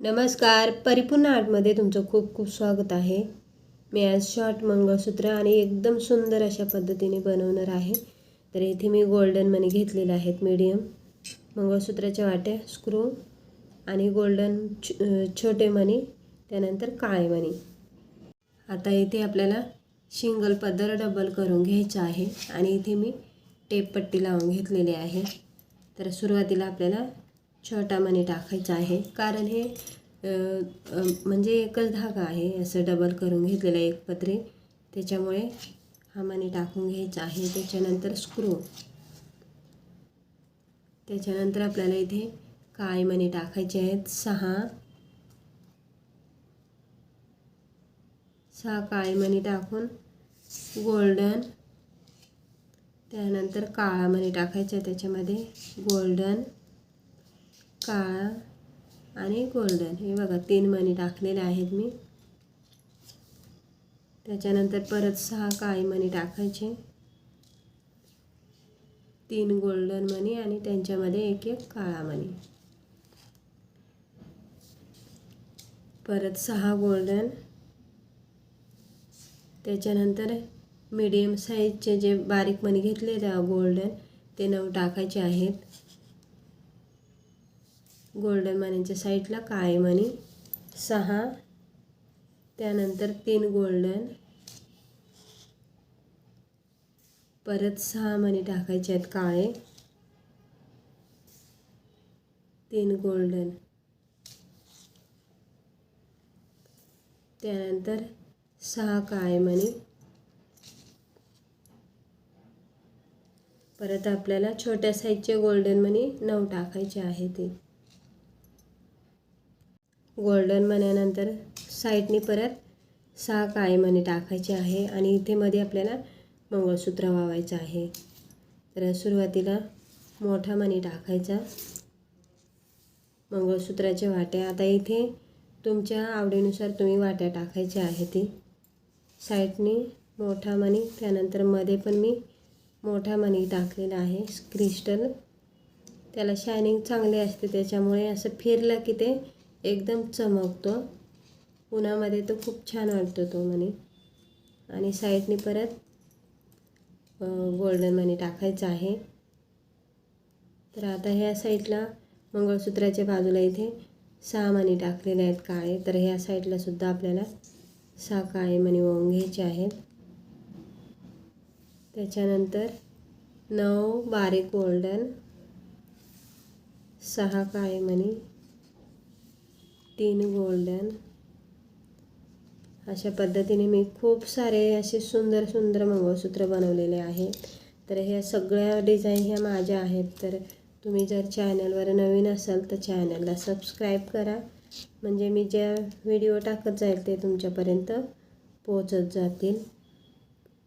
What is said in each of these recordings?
नमस्कार. परिपूर्ण आर्टमध्ये तुमचं खूप खूप स्वागत आहे. मी आज शॉर्ट मंगळसूत्र आणि एकदम सुंदर अशा पद्धतीने बनवणार आहे. तर इथे मी गोल्डन मनी घेतलेले आहेत मीडियम मंगळसूत्राच्या वाट्या स्क्रू आणि गोल्डन छ छोटे मणी त्यानंतर काळे मणी आता इथे आपल्याला शिंगल पदर डबल करून घ्यायचं आहे आणि इथे मी टेप पट्टी लावून घेतलेली आहे. तर सुरुवातीला आपल्याला छोटा टाकायचं आहे. कारण हे म्हणजे एकच धागा आहे. असं डबल करून घेतलेलं आहे एक पत्रे. त्याच्यामुळे हा मणी टाकून घ्यायचा आहे. त्याच्यानंतर स्क्रू त्याच्यानंतर आपल्याला इथे काळे मणी टाकायचे आहेत सहा. सहा काळे मणी टाकून गोल्डन त्यानंतर काळा मणी टाकायचा आहे. त्याच्यामध्ये गोल्डन काळा आणि गोल्डन हे बघा तीन मणी टाकलेले आहेत मी. त्याच्यानंतर परत सहा काळी मणी टाकायचे. तीन गोल्डन मणी आणि त्यांच्यामध्ये एक एक काळा मणी. परत सहा गोल्डन त्याच्यानंतर मीडियम साईजचे जे बारीक मणी घेतले गोल्डन ते नऊ टाकायचे आहेत. गोल्डन मनीच्या साईडला काळे मनी सहा. त्यानंतर तीन गोल्डन परत सहा मनी टाकायचे आहेत काळे तीन गोल्डन त्यानंतर सहा काळे मणी परत आपल्याला छोट्या साईजचे गोल्डन मनी नऊ टाकायचे आहे ते. गोल्डन मण्यानंतर साईडने परत सहा काळे मणी टाकायचे आहे आणि इथे मध्ये आपल्याला मंगळसूत्र वावायचं आहे. तर सुरुवातीला मोठा मणी टाकायचा. मंगळसूत्राच्या वाट्या. आता इथे तुमच्या आवडीनुसार तुम्ही वाट्या टाकायच्या आहे ती. साईडने मोठा मणी. त्यानंतरमध्ये पण मी मोठा मणी टाकलेला आहे. क्रिस्टल. त्याला शायनिंग चांगली असते त्याच्यामुळे असं फिरलं की ते एकदम चमकतो. उन्हामध्ये तो खूप छान वाटतो तो मणी आणि साईडने परत गोल्डन मनी टाकायचा आहे. तर आता ह्या साईडला मंगळसूत्राच्या बाजूला इथे सहा मणी टाकलेले आहेत काळे. तर ह्या साईडला सुद्धा आपल्याला सहा काळे मणी वाहून घ्यायचे आहेत. त्याच्यानंतर नऊ बारीक गोल्डन सहा काळे मणी तीन गोल्डन अशा पद्धतीने मी खूप सारे असे सुंदर सुंदर मंगळसूत्र बनवलेले आहेत. तर ह्या सगळ्या डिझाईन ह्या माझ्या आहेत. तर तुम्ही जर चॅनलवर नवीन असाल तर चॅनलला सबस्क्राईब करा. म्हणजे मी ज्या व्हिडिओ टाकत जाईल ते तुमच्यापर्यंत पोचत जातील.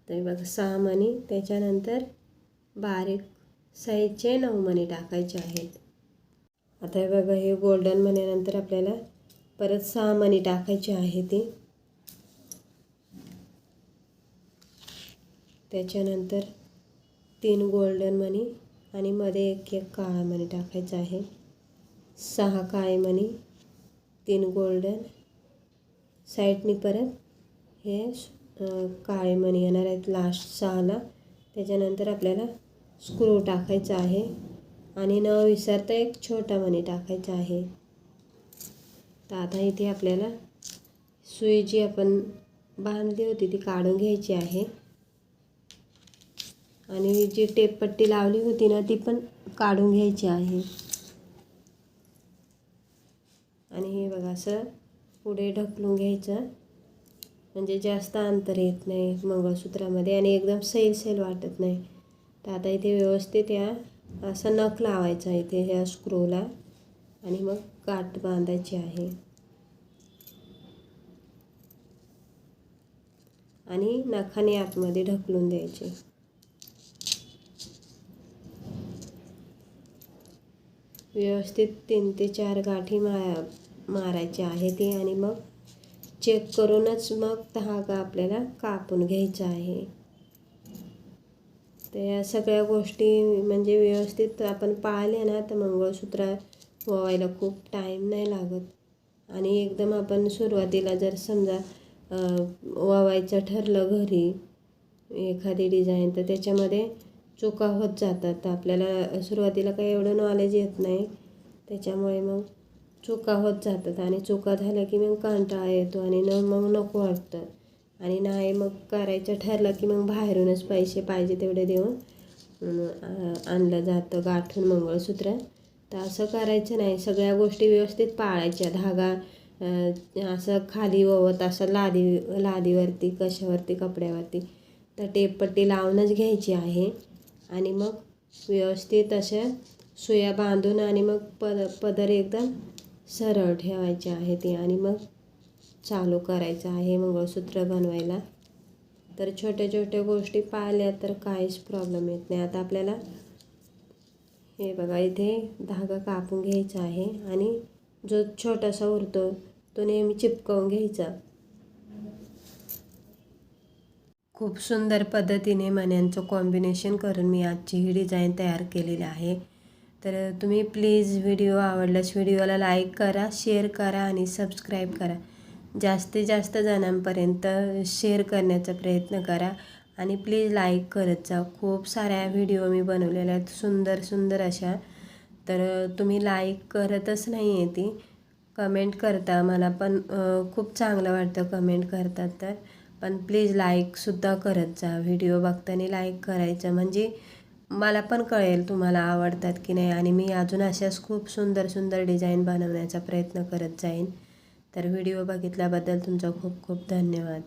तर बघा सहा मणी. त्याच्यानंतर बारीक साईजचे नऊ मणी टाकायचे आहेत. आता हे बघा हे गोल्डन मनीनंतर आपल्याला परत सहा मणी टाकायचे आहे ते. त्याच्यानंतर तीन गोल्डन मणी आणि मध्ये एक एक काळा मणी टाकायचा आहे. सहा काळे मणी तीन गोल्डन साईडनी परत हे काळे मणी येणार आहेत लास्ट सहाला. त्याच्यानंतर आपल्याला स्क्रू टाकायचा आहे. आणि न विसरता एक छोटा मणी टाकायचा आहे. तर आता इथे आपल्याला सुई जी आपण बांधली होती ती काढून घ्यायची आहे. आणि जी टेपपट्टी लावली होती ना ती पण काढून घ्यायची आहे. आणि हे बघा असं पुढे ढकलून घ्यायचं. म्हणजे जास्त अंतर येत नाही मंगळसूत्रामध्ये आणि एकदम सैल सैल वाटत नाही. तर आता इथे व्यवस्थित या असं नख लावायचा इथे ह्या स्क्रूला आणि मग गाठ बांधायची आहे. आणि नखाने आतमध्ये ढकलून द्यायचे. व्यवस्थित तीन ते चार गाठी मा मारायच्या आहे ते आणि मग चेक करूनच मग धागा आपल्याला कापून घ्यायचा आहे. तर या सगळ्या गोष्टी म्हणजे व्यवस्थित आपण पाळल्या ना तर मंगळसूत्र व्हायला खूप टाईम नाही लागत. आणि एकदम आपण सुरुवातीला जर समजा वावायचं ठरलं घरी एखादी डिझाईन तर त्याच्यामध्ये चुका होत जातात. तर आपल्याला सुरुवातीला काही एवढं नॉलेज येत नाही. त्याच्यामुळे मग चुका होत जातात. आणि चुका झाल्या की मग कंटाळा येतो आणि न मग नको वाटतं. आणि नाही मग करायचं ठरलं की मग बाहेरूनच पैसे पाहिजे तेवढे देऊन आणलं जातं गाठून मंगळसूत्र. तर असं करायचं नाही. सगळ्या गोष्टी व्यवस्थित पाळायच्या. धागा असं खाली ववत असं लादी लादीवरती कशावरती कपड्यावरती. तर टेपपट्टी लावूनच घ्यायची आहे. आणि मग व्यवस्थित अशा सुया बांधून आणि मग पद पदर एकदम सरळ ठेवायचे आहे ते. आणि मग चालू करायचं आहे मंगळसूत्र बनवायला. तर छोट्या छोट्या गोष्टी पाळल्या तर काहीच प्रॉब्लेम येत नाही. आता आपल्याला हे बघा इथे धागा कापून घ्यायचा आहे आणि जो छोटासा उरतो तो नेहमी चिपकवून घ्यायचा. खूप सुंदर पद्धतीने मण्यांचं कॉम्बिनेशन करून मी आजची ही डिझाईन तयार केलेली आहे. तर तुम्ही प्लीज व्हिडिओ आवडल्यास व्हिडिओला लाईक करा शेअर करा आणि सबस्क्राईब करा. जास्तीत जास्त जणांपर्यंत शेअर करण्याचा प्रयत्न करा. आणि प्लीज लाईक करत जा. खूप साऱ्या व्हिडिओ मी बनवलेल्या आहेत. सुंदर सुंदर अशा. तर तुम्ही लाईक करतच नाही आहे ती. कमेंट करता मला पण खूप चांगलं वाटतं कमेंट करतात तर. पण प्लीज लाईकसुद्धा करत जा. व्हिडिओ बघताना लाईक करायचं. म्हणजे मला पण कळेल तुम्हाला आवडतात की नाही. आणि मी अजून अशाच खूप सुंदर सुंदर डिझाईन बनवण्याचा प्रयत्न करत जाईन. तर व्हिडिओ बघितल्याबद्दल तुमचा खूप खूप धन्यवाद.